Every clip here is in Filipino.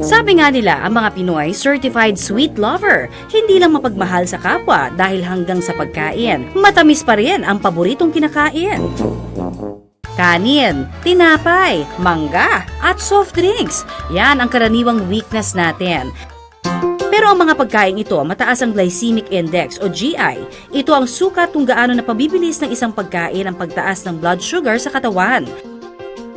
Sabi nga nila, ang mga Pinoy certified sweet lover. Hindi lang mapagmahal sa kapwa dahil hanggang sa pagkain. Matamis pa rin ang paboritong kinakain. Kanin, tinapay, mangga, at soft drinks. Yan ang karaniwang weakness natin. Pero ang mga pagkain ito, mataas ang glycemic index o GI. Ito ang sukat kung gaano napabibilis ng isang pagkain ang pagtaas ng blood sugar sa katawan.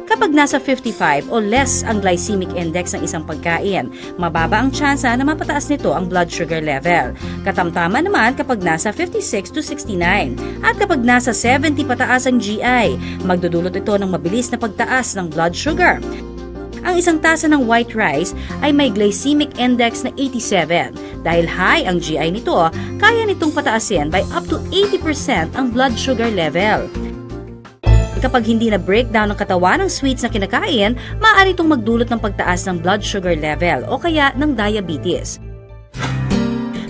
Kapag nasa 55 o less ang glycemic index ng isang pagkain, mababa ang tsansa na mapataas nito ang blood sugar level. Katamtama naman kapag nasa 56 to 69. At kapag nasa 70 pataas ang GI, magdudulot ito ng mabilis na pagtaas ng blood sugar. Ang isang tasa ng white rice ay may glycemic index na 87. Dahil high ang GI nito, kaya nitong pataasin by up to 80% ang blood sugar level. Kapag hindi na breakdown ng katawan ng sweets na kinakain, maaari itong magdulot ng pagtaas ng blood sugar level o kaya ng diabetes.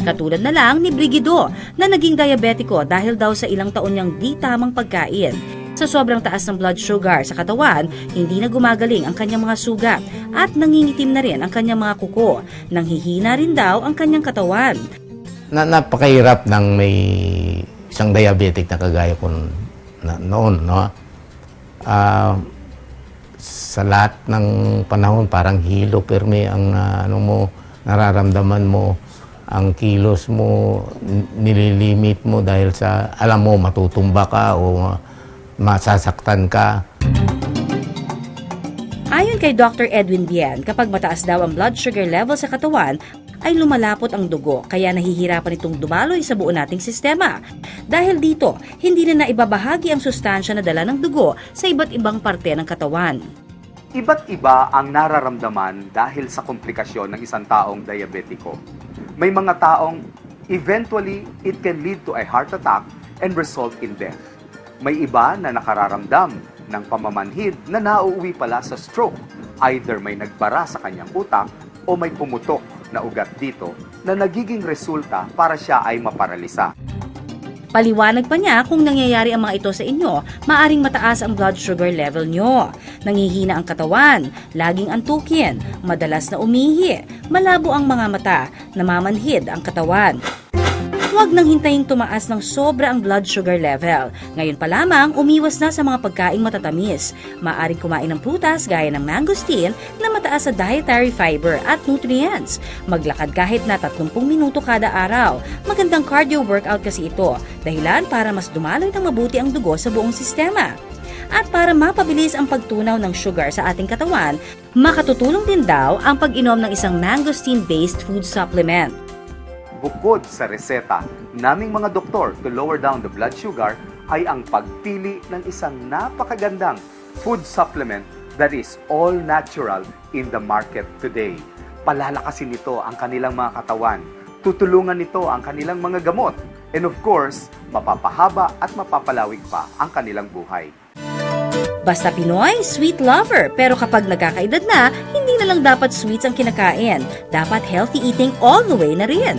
Katulad na lang ni Brigido na naging diabetiko dahil daw sa ilang taon niyang di tamang pagkain. Sa sobrang taas ng blood sugar sa katawan, hindi na gumagaling ang kanyang mga sugat at nangingitim na rin ang kanyang mga kuko. Nanghihina rin daw ang kanyang katawan. na napakahirap ng may isang diabetic na kagaya ko noon, no? Ah, sa lahat ng panahon, parang hilo perme ang ah, ano mo, nararamdaman mo, ang kilos mo, nililimit mo dahil sa, alam mo, matutumba ka o ah, masasaktan ka. Ayon kay Dr. Edwin Bien, kapag mataas daw ang blood sugar level sa katawan, ay lumalapot ang dugo kaya nahihirapan itong dumaloy sa buo nating sistema. Dahil dito, hindi na naibabahagi ang sustansya na dala ng dugo sa iba't ibang parte ng katawan. Iba't iba ang nararamdaman dahil sa komplikasyon ng isang taong diabetiko. May mga taong eventually it can lead to a heart attack and result in death. May iba na nakararamdam ng pamamanhid na nauuwi pala sa stroke. Either may nagbara sa kanyang utak o may pumutok na ugat dito na nagiging resulta para siya ay maparalisa. Paliwanag pa niya kung nangyayari ang mga ito sa inyo, maaring mataas ang blood sugar level nyo. Nangihina ang katawan, laging antukin, madalas na umihi, malabo ang mga mata, namamanhid ang katawan. Huwag nang hintayin tumaas ng sobra ang blood sugar level. Ngayon pa lamang, umiwas na sa mga pagkaing matatamis. Maaring kumain ng prutas gaya ng mangosteen na mataas sa dietary fiber at nutrients. Maglakad kahit na 30 minuto kada araw. Magandang cardio workout kasi ito. Dahilan para mas dumaloy ng mabuti ang dugo sa buong sistema. At para mapabilis ang pagtunaw ng sugar sa ating katawan, makatutulong din daw ang pag-inom ng isang mangosteen-based food supplement. Bukod sa reseta naming mga doktor to lower down the blood sugar ay ang pagpili ng isang napakagandang food supplement that is all natural in the market today. Palalakasin nito ang kanilang mga katawan. Tutulungan nito ang kanilang mga gamot. And of course, mapapahaba at mapapalawig pa ang kanilang buhay. Basta Pinoy, sweet lover. Pero kapag nagkakaedad na, hindi na lang dapat sweets ang kinakain. Dapat healthy eating all the way na rin.